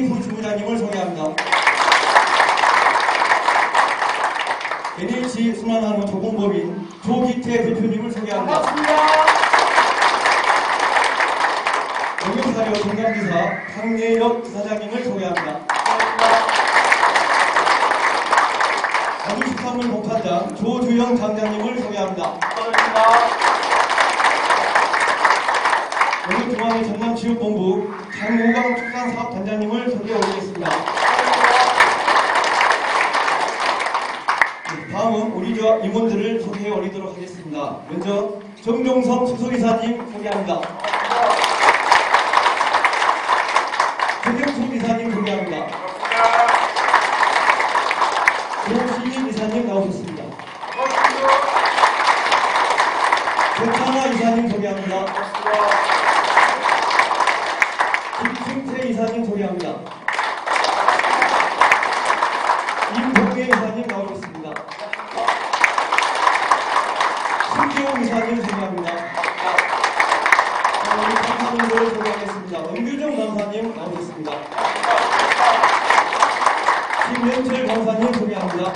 오승희 부지부장님을 소개합니다. NH 순환하는 조공법인 조기태 대표님을 소개합니다. 농협사료 정강기사 강예혁 사장님을 소개합니다. 어두식산물 목판장 조주영 장장님을 소개합니다. 농협중앙회 전남 지역본부 장호강 축산사업단장님을 소개해 올리겠습니다. 네, 다음은 우리 저 임원들을 소개해 올리도록 하겠습니다. 먼저 정종성 수소이사님 소개합니다. 최경수 이사님 소개합니다. 조시진 이사님 나오셨습니다. 권창화 이사님 소개합니다. 김승태 이사님 소개합니다. 임동계 이사님 나오셨습니다. 신기호 이사님 소개합니다. 자, 우리 감사님들을 소개하겠습니다. 은규정 강사님 나오셨습니다. 김현철 강사님 소개합니다.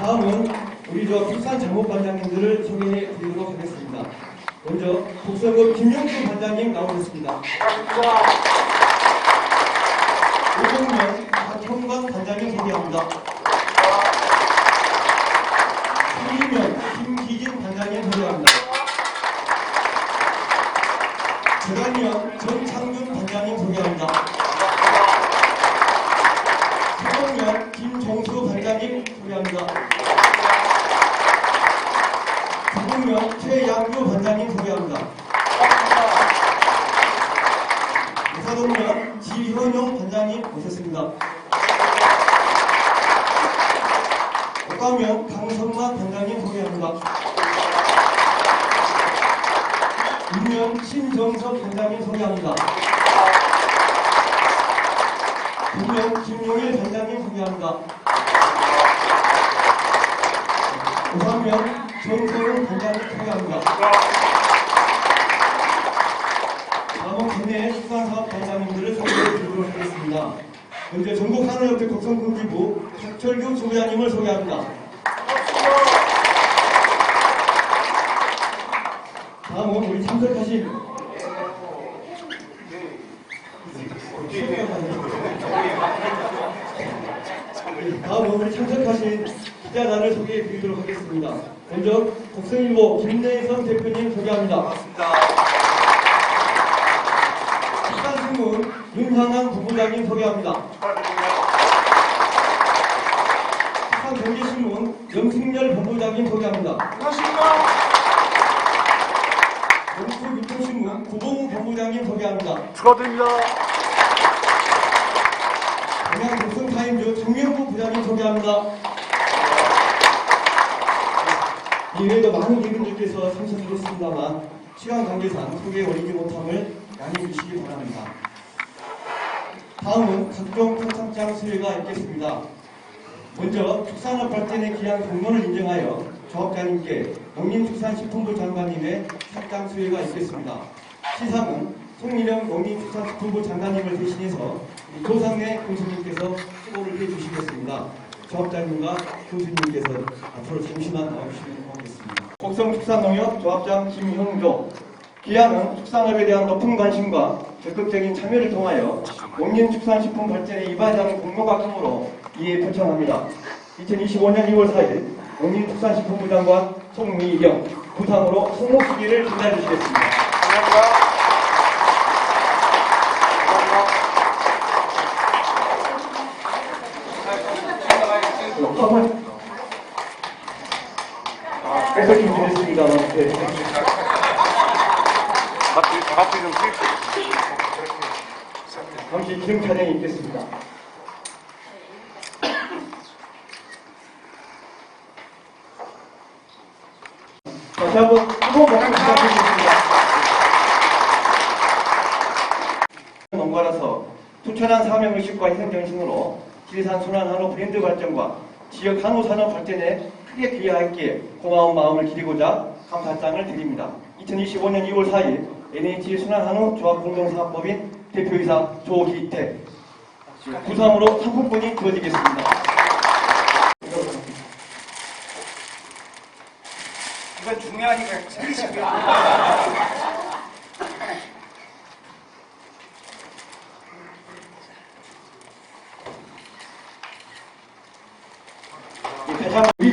다음은 우리 저 국산 장목반장님들을 소개해 드리도록 하겠습니다. 먼저 국성급 김용수 반장님 나오셨습니다. 오동면 박형관 반장님 소개합니다. 김희면 김기진 반장님 소개합니다. 재단위원 전창준 반장님 소개합니다. 사동위원 김종수 반장님 소개합니다. 부동위원 최양규 반장님 소개합니다. 사동위원 지현용 반장님 모셨습니다. 국가면 강성만 반장님 소개합니다. 임명 신정섭 반장님 소개합니다. 김용일 반장님 소개합니다. 우상명 정세훈 반장님 소개합니다. 다음은 국내 식사사업 반장님들을 소개해 드리도록 하겠습니다. 먼저 전국 하늘협회 곡성군지부 박철규 주부장님을 소개합니다. 다음은 우리 참석하신 다음은 우리 참석하신 기자단을 소개해 드리도록 하겠습니다. 먼저 곡성일보 김내선 대표님 소개합니다. 식단신문 윤상한 부부장님 소개합니다. 식단경제신문 염승열 본부장님 소개합니다. 영수교통신문 구봉 본부장님 소개합니다. 축하드립니다. 동양 독성타임즈 정명구 부장님 소개합니다. 이외에도 많은 기분들께서 참석하셨습니다만 시간 관계상 소개에 올리지 못함을 양해해 주시기 바랍니다. 다음은 각종 표창장 수혜가 있겠습니다. 먼저 축산업 발전에 기한 공로를 인정하여 조합장님께 농림축산식품부 장관님의 삭장 수혜가 있겠습니다. 시상은 송민영 농림축산식품부 장관님을 대신해서 이 조상래 교수님께서 수고를 해주시겠습니다. 조합장님과 교수님께서 앞으로 잠시만 나오시면 고맙겠습니다. 곡성축산농협 조합장 김형조 기아는 축산업에 대한 높은 관심과 적극적인 참여를 통하여 농림축산식품 발전에 이바지하는 공로가 크므로 이에 표창합니다. 2025년 2월 4일 농림축산식품부 장관 송미경 부상으로 송목수기를 전달해 주시겠습니다. 감사합니다. 잠깐만. 그래서 준비했습니다. 네. 앞뒤, 앞뒤 좀 씩. 잠시 기름 촬영이 있겠습니다. 다시 한번 뜨거운 박수 부탁드리겠습니다. 농가라서 투철한 사명의식과 희생정신으로 지리산 순환 한우 브랜드 발전과 지역 한우 산업 발전에 크게 기여할기에 고마운 마음을 기리고자 감사장을 드립니다. 2025년 2월 4일 NH 순환한우 조합공동사업법인 대표이사 조기태 구상으로 상품권이 주어지겠습니다. 이건 중요하니까 챙기시고요.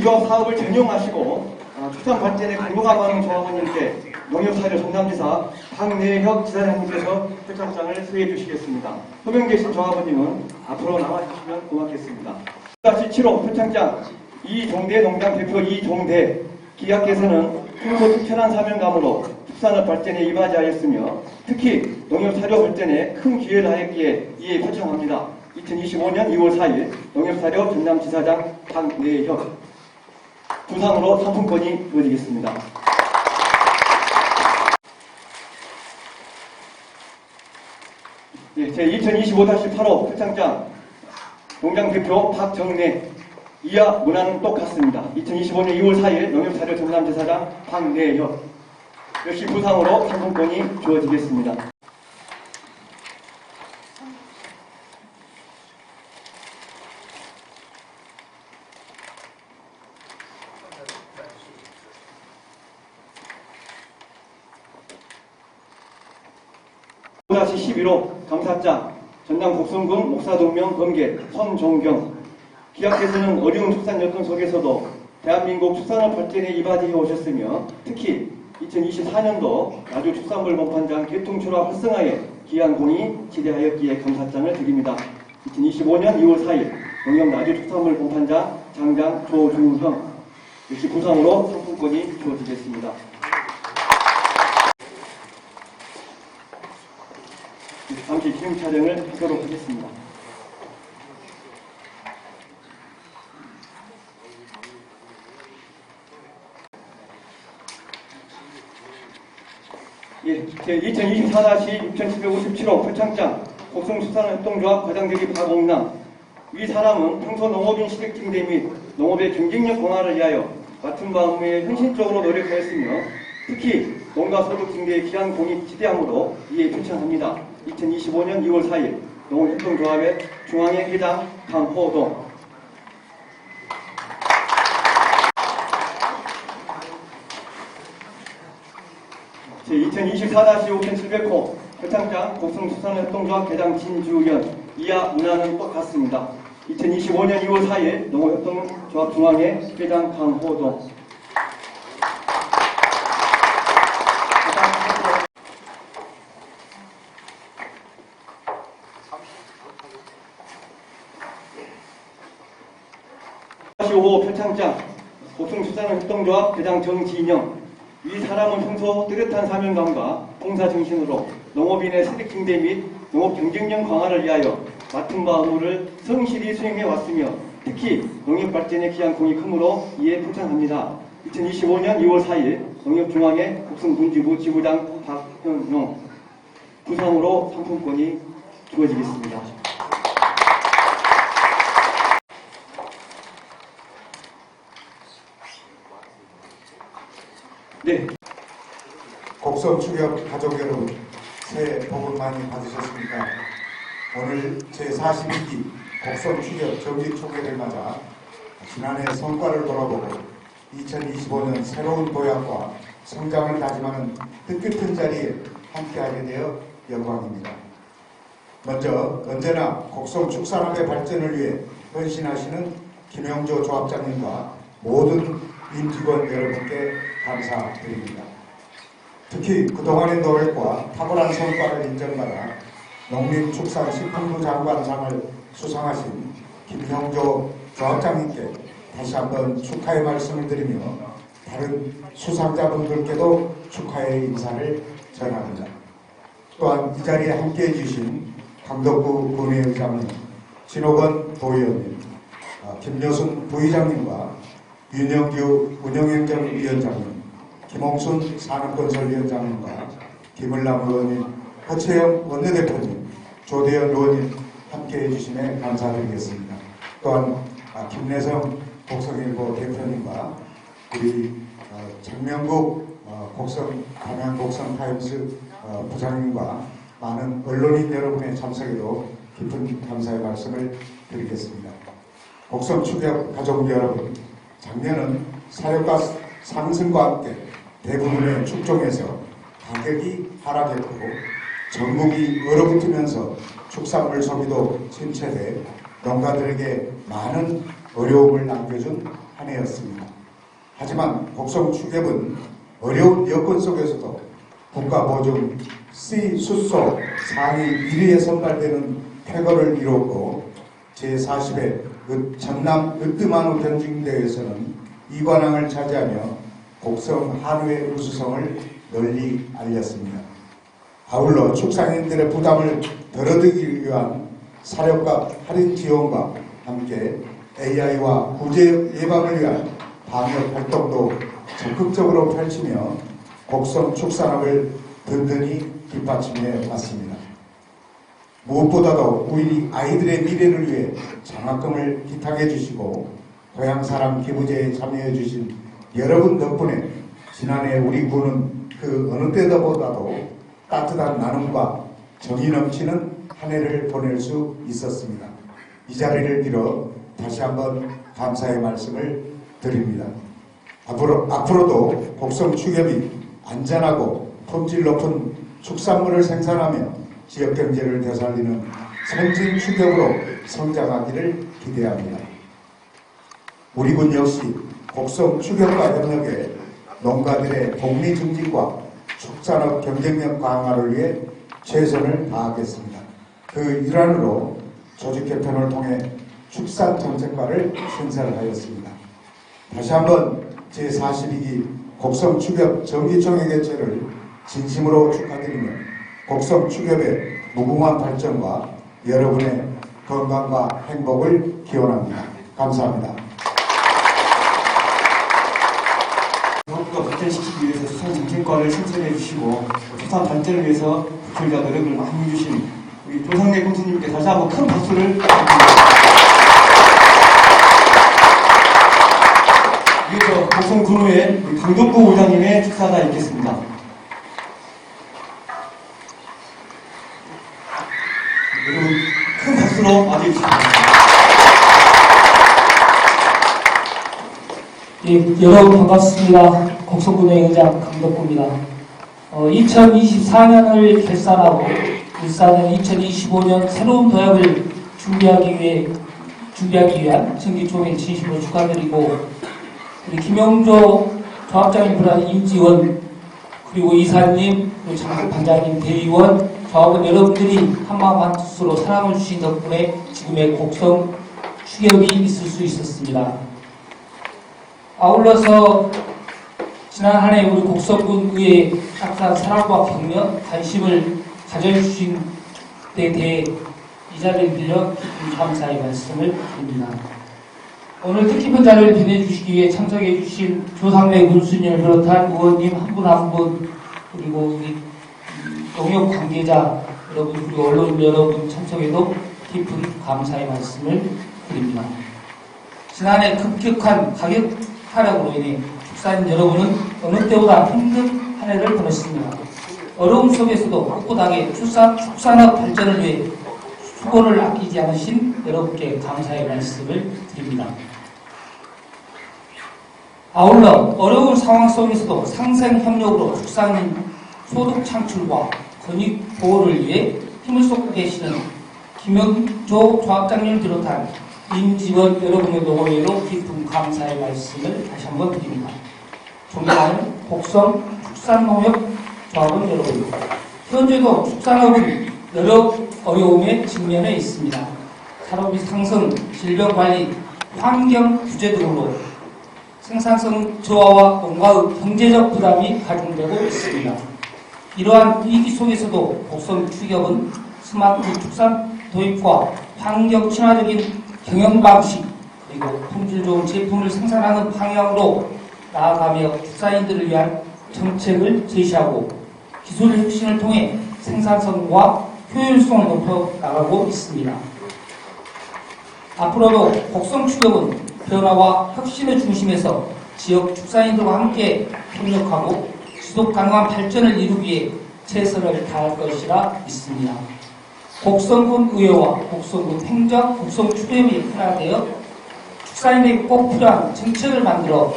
조합 사업을 전용하시고 어, 축산 발전에 많은 조합원님께 농협사료 전남지사 박내혁 지사장님께서 표창장을 수여해 주시겠습니다. 호명되신 조합원님은 앞으로 나와주시면 고맙겠습니다. 다시 7호 표창장 이종대 농장 대표 이종대 기약께서는 평소 특별한 사명감으로 축산업 발전에 이바지하였으며 특히 농협사료 발전에 큰 기여를 하였기에 이에 표창합니다. 2025년 2월 4일 농협사료 전남지사장 박내혁 부상으로 상품권이 주어지겠습니다. 예, 제 2025-8호 표창장 농장 대표 박정래 이하 문화는 똑같습니다. 2025년 2월 4일 농협사료 전남지사장 박내혁 역시 부상으로 상품권이 주어지겠습니다. 다시 11호 감사장 전남 곡성군 목사동명 검계 손종경 기약께서는 어려운 축산 여건 속에서도 대한민국 축산업 발전에 이바지해 오셨으며 특히 2024년도 나주 축산물 본판장 개통출하 활성화에 기한 공이 지대하였기에 감사장을 드립니다. 2025년 2월 4일 농협 나주 축산물 본판장 장장 조주형 역시 구상으로 상품권이 주어지겠습니다. 잠시 기념 촬영을 하도록 하겠습니다. 예, 제 2024-6757호 표창장 곡성수산협동조합 과장대리 박옥남 위 사람은 평소 농업인 시댁증대 및 농업의 경쟁력 강화를 위하여 맡은 바움에 헌신적으로 노력하였으며 특히 농가 소득 증대에 기한 공이 지대하므로 이에 표창합니다. 2025년 2월 4일 농업협동조합의 중앙회 회장 강호동 제 2024-5700호 표창장 곡성수산협동조합 회장 진주연 이하 문화는 똑같습니다. 2025년 2월 4일 농업협동조합 중앙회 회장 강호동 다시 5호 표창장 곡성수산협동조합 회장 정진영 이 사람은 평소 뚜렷한 사명감과 봉사 정신으로 농업인의 세력 증대 및 농업 경쟁력 강화를 위하여 맡은 바 의무를 성실히 수행해 왔으며 특히 농업 발전에 기한 공이 크므로 이에 표창합니다. 2025년 2월 4일 농협중앙회 곡성군지부 지부장 박현용 구상으로 상품권이 주어지겠습니다. 네, 곡성 추격 가족 여러분, 새해 복을 많이 받으셨습니까? 오늘 제42기 곡성 추격 정기 총회를 맞아 지난해 성과를 돌아보고 2025년 새로운 도약과 성장을 다짐하는 뜻깊은 자리에 함께하게 되어 영광입니다. 먼저 언제나 곡성 축산업의 발전을 위해 헌신하시는 김영조 조합장님과 모든 임직원 여러분께 감사드립니다. 특히 그동안의 노력과 탁월한 성과를 인정받아 농림축산식품부 장관상을 수상하신 김형조 조합장님께 다시 한번 축하의 말씀을 드리며 다른 수상자분들께도 축하의 인사를 전합니다. 또한 이 자리에 함께해 주신 강덕구 군의회장님, 진호건 도의원님, 아, 김여순 부의장님과 윤영규 운영행정위원장님, 김홍순 산업건설위원장님과 김을남 의원님, 허채영 원내대표님, 조대현 의원님 함께해 주심에 감사드리겠습니다. 또한 아, 김내성 곡성일보 대표님과 우리 어, 장명국 어, 곡성 강양 곡성 타임스 어, 부장님과 많은 언론인 여러분의 참석에도 깊은 감사의 말씀을 드리겠습니다. 곡성 추격 가족 여러분, 작년은 사료가 상승과 함께 대부분의 축종에서 가격이 하락했고 전국이 얼어붙으면서 축산물 소비도 침체돼 농가들에게 많은 어려움을 남겨준 한 해였습니다. 하지만 곡성 추ገብ은 어려운 여건 속에서도 국가 보증 C 수소 상위 1위에 선발되는 쾌거를 이뤘고 제40회 전남 으뜸한우 경중대회에서는 이관왕을 차지하며 곡성 한우의 우수성을 널리 알렸습니다. 아울러 축산인들의 부담을 덜어드리기 위한 사료값 할인 지원과 함께 AI와 구제 예방을 위한 방역 활동도 적극적으로 펼치며 곡성 축산업을 든든히 뒷받침해 왔습니다. 무엇보다도 우리 아이들의 미래를 위해 장학금을 기탁해 주시고 고향 사람 기부제에 참여해 주신 여러분 덕분에 지난해 우리 군은 그 어느 때보다도 따뜻한 나눔과 정이 넘치는 한 해를 보낼 수 있었습니다. 이 자리를 빌어 다시 한번 감사의 말씀을 드립니다. 앞으로, 앞으로도 곡성 축협이 안전하고 품질 높은 축산물을 생산하며 지역 경제를 되살리는 선진 축협으로 성장하기를 기대합니다. 우리 군 역시 곡성 축협과 협력해 농가들의 복리 증진과 축산업 경쟁력 강화를 위해 최선을 다하겠습니다. 그 일환으로 조직 개편을 통해 축산 정책과를 신설하였습니다. 다시 한번 제42기 곡성 축협 정기총회 개최를 진심으로 축하드리며 곡성 축협의 무궁한 발전과 여러분의 건강과 행복을 기원합니다. 감사합니다. 사업과 발전시키기 위해서 수산 정책과를 신설해 주시고 수산 발전을 위해서 국회의가 노력을 많이 해주신 우리 조상래 공수님께 다시 한번 큰 박수를 부탁드립니다. 이어서 곡성 군우의 우리 강덕구 의장님의 축사가 있겠습니다. 여러분 큰 박수로 맞이해주십니다. 예, 여러분 반갑습니다. 곡성군의 의장 강덕구입니다. 어, 2024년을 결산하고 일산은 2025년 새로운 도약을 준비하기 위해 준비하기 위한 정기총회 진심으로 축하드리고 우리 김영조 조합장님 불안 임지원 그리고 이사님 그리고 장국 반장님 대의원 조합원 여러분들이 한마음 한뜻으로 사랑을 주신 덕분에 지금의 곡성 추격이 있을 수 있었습니다. 아울러서 지난 한 해 우리 곡성군 의회 항상 사랑과 격려, 관심을 가져주신 데 대해 이 자리를 빌려 감사의 말씀을 드립니다. 오늘 뜻깊은 자리를 빛내주시기 위해 참석해주신 조상래 군수님을 비롯한 의원님 한 분 한 분 그리고 우리 농협 관계자 여러분 그리고 언론 여러분 참석에도 깊은 감사의 말씀을 드립니다. 지난해 급격한 가격 하락으로 인해 축사인 여러분은 어느 때보다 힘든 한 해를 보냈습니다. 어려움 속에서도 꿋꿋하게 축산, 축산업 발전을 위해 수고를 아끼지 않으신 여러분께 감사의 말씀을 드립니다. 아울러 어려운 상황 속에서도 상생 협력으로 축산인 소득 창출과 권익 보호를 위해 힘을 쏟고 계시는 김영조 조합장님 비롯한 임직원 여러분의 노고에도 깊은 감사의 말씀을 다시 한번 드립니다. 존경하는 곡성 축산농협 조합원 여러분, 현재도 축산업은 여러 어려움에 직면해 있습니다. 산업비 상승, 질병 관리, 환경 규제 등으로 생산성 저하와 농가의 경제적 부담이 가중되고 있습니다. 이러한 위기 속에서도 곡성 추격은 스마트 축산 도입과 환경 친화적인 경영 방식 그리고 품질 좋은 제품을 생산하는 방향으로 나아가며 축산인들을 위한 정책을 제시하고 기술 혁신을 통해 생산성과 효율성을 높여 나가고 있습니다. 앞으로도 곡성 추격은 변화와 혁신의 중심에서 지역 축산인들과 함께 협력하고 지속 가능한 발전을 이루기 위해 최선을 다할 것이라 믿습니다. 곡성군 의회와 곡성군 행정, 곡성 추대위 하나 되어 축산인에게 꼭 필요한 정책을 만들어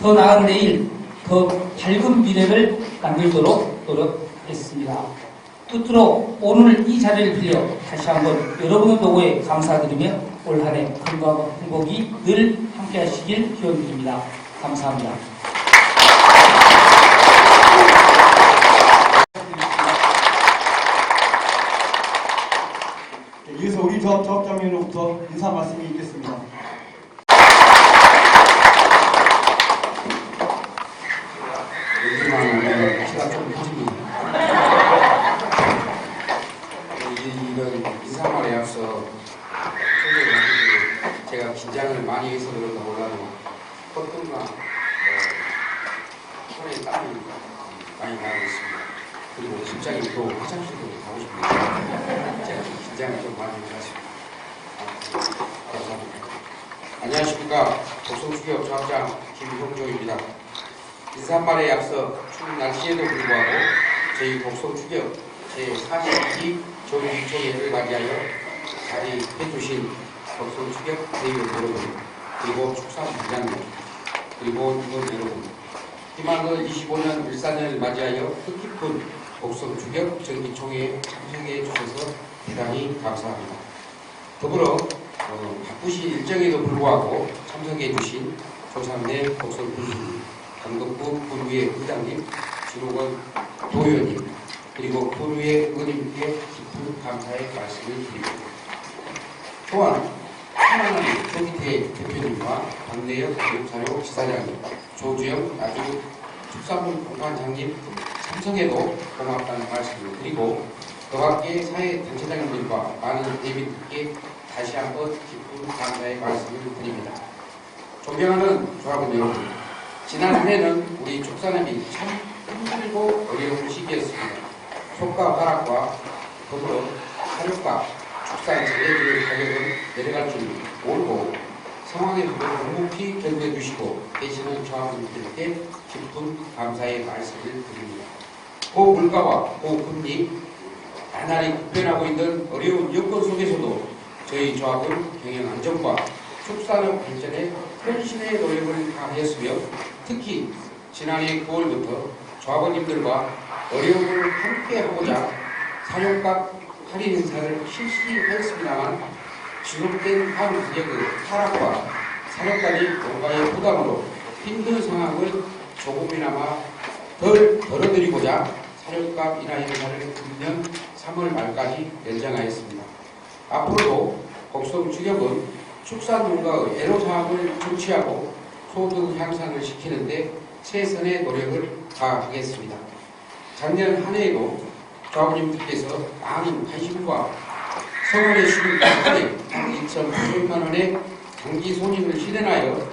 더 나은 내일, 더 밝은 미래를 만들도록 노력했습니다. 끝으로 오늘 이 자리를 빌려 다시 한번 여러분의 도구에 감사드리며 올 한해 건강과 행복이 늘 함께 하시길 기원드립니다. 감사합니다. 네, 이어서 우리 조합 조합장님으로부터 인사 말씀이 있겠습니다. 요즘은 키가 좀 커집니다. 이- 이런 인사말에 앞서 제가 긴장을 많이 해서 그런가 몰라도 헛금과 손에 땀이 많이 나고 있습니다. 그리고 심장이 또 화장실도 가고 싶네요. 제가 좀 긴장을 좀 많이 해가지고. 아. 안녕하십니까. 독성수기업 조합장 김형조입니다. 인사말에 앞서 추운 날씨에도 불구하고 저희 곡성 추격 제42기 조기총회를 맞이하여 자리해 주신 곡성 추격 대의원 여러분 그리고 축산 부장님 그리고 직원 여러분 희망을 25년 일산을 맞이하여 뜻깊은 곡성 추격 정기총회에 참석해 주셔서 대단히 감사합니다. 더불어 어, 바쁘신 일정에도 불구하고 참석해 주신 조상내 군수님 강덕구 군의회 의장님, 진호건 도의원님, 그리고 군의회 의원님께 깊은 감사의 말씀을 드립니다. 또한 하나님 조기태 대표님과 박내혁 교육사료 지사장님, 조주영 나주 축산물 공관장님 참석에도 고맙다는 말씀을 드리고 그 밖에 사회 단체장님들과 많은 대민들께 다시 한번 깊은 감사의 말씀을 드립니다. 존경하는 조합원 여러분, 지난 한 해는 우리 축산업이 참 힘들고 어려운 시기였습니다. 속가 하락과 더불어 사료가 축산 재래들 가격은 내려갈 줄 모르고 상황에 묵묵히 견뎌 주시고 계시는 조합원들께 깊은 감사의 말씀을 드립니다. 고물가와 고금리 나날이 급변하고 있는 어려운 여건 속에서도 저희 조합은 경영 안정과 축산업 발전에 헌신의 노력을 다하였으며 특히 지난해 9월부터 조합원님들과 어려움을 함께하고자 사용값 할인 행사를 실시하였습니다만 지속된 한우 가격의 하락과 사료값이 농가의 부담으로 힘든 상황을 조금이나마 덜 덜어드리고자 사료값 인하 행사를 금년 3월 말까지 연장하였습니다. 앞으로도 곡성 주력은 축산농가의 애로사항을 조치하고 소득 향상을 시키는데 최선의 노력을 다하겠습니다. 작년 한 해에도 조합원님들께서 많은 관심과 성원의 수를 덕분에 2,900만 원의 장기 손익을 실현하여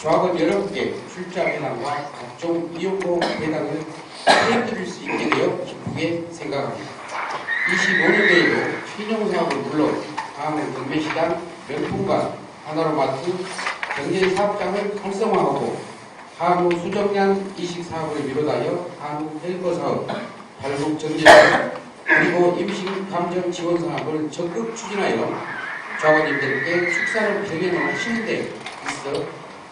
조합원 여러분께 출자 배당과 각종 이용보 배당을 해드릴 수 있게 되어 기쁘게 생각합니다. 25년도에도 신용사업을 물론 다음은 경매시장, 명품관, 하나로마트, 경제사업장을 활성화하고 한우 수정량 이식 사업을 비롯하여 한우 헬거 사업, 발목 정제 사업, 그리고 임신 감정 지원 사업을 적극 추진하여 조합원님들께 축산을 경영하시는 데 있어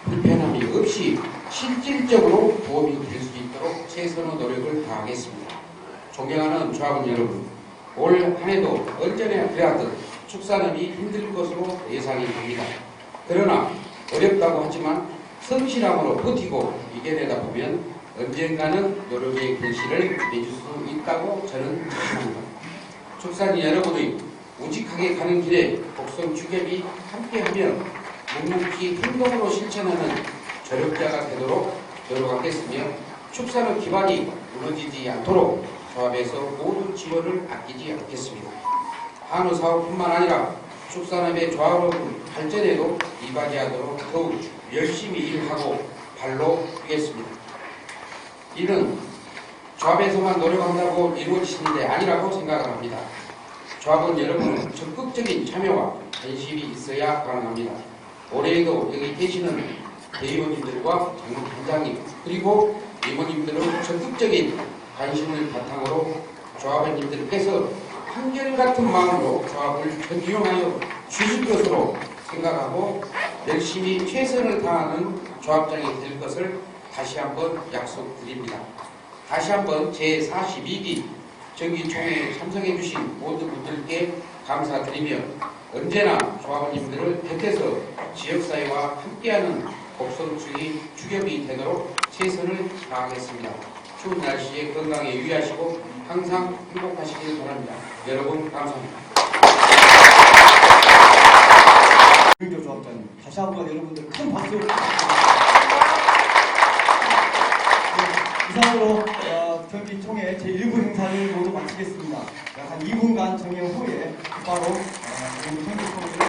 불편함이 없이 실질적으로 도움이 될 수 있도록 최선의 노력을 다하겠습니다. 존경하는 조합원 여러분, 올 한 해도 언제나 그래하듯 축산업이 힘들 것으로 예상이 됩니다. 그러나 어렵다고 하지만 성실함으로 버티고 이겨내다 보면 언젠가는 노력의 결실을 맺을 수 있다고 저는 생각합니다. 축산인 여러분의 우직하게 가는 길에 곡성 주ገብ이 함께하면 묵묵히 행동으로 실천하는 저력자가 되도록 노력하겠으며 축산의 기반이 무너지지 않도록 조합에서 모든 지원을 아끼지 않겠습니다. 한우 사업뿐만 아니라 축산업의 조합업 발전에도 이바지하도록 더욱 열심히 일하고 발로 뛰겠습니다. 이는 조합에서만 노력한다고 이루어지는 게 아니라고 생각을 합니다. 조합원 여러분은 적극적인 참여와 관심이 있어야 가능합니다. 올해에도 여기 계시는 대의원님들과 장관장님 그리고 임원님들은 적극적인 관심을 바탕으로 조합원님들께서 한결같은 마음으로 조합을 전용하여 주실 것으로 생각하고 열심히 최선을 다하는 조합장이 될 것을 다시 한번 약속드립니다. 다시 한번 제42기 정기총회에 참석해 주신 모든 분들께 감사드리며 언제나 조합원님들을 곁에서 지역사회와 함께하는 곡성중이 주ገብ이 되도록 최선을 다하겠습니다. 추운 날씨에 건강에 유의하시고 항상 행복하시길 바랍니다. 여러분 감사합니다. 조합장님 다시 한번 여러분들 큰 박수 네, 이상으로 어, 경기 총회 제1부 행사를 모두 마치겠습니다. 약한 2분간 정회 후에 바로 어, 경기 총회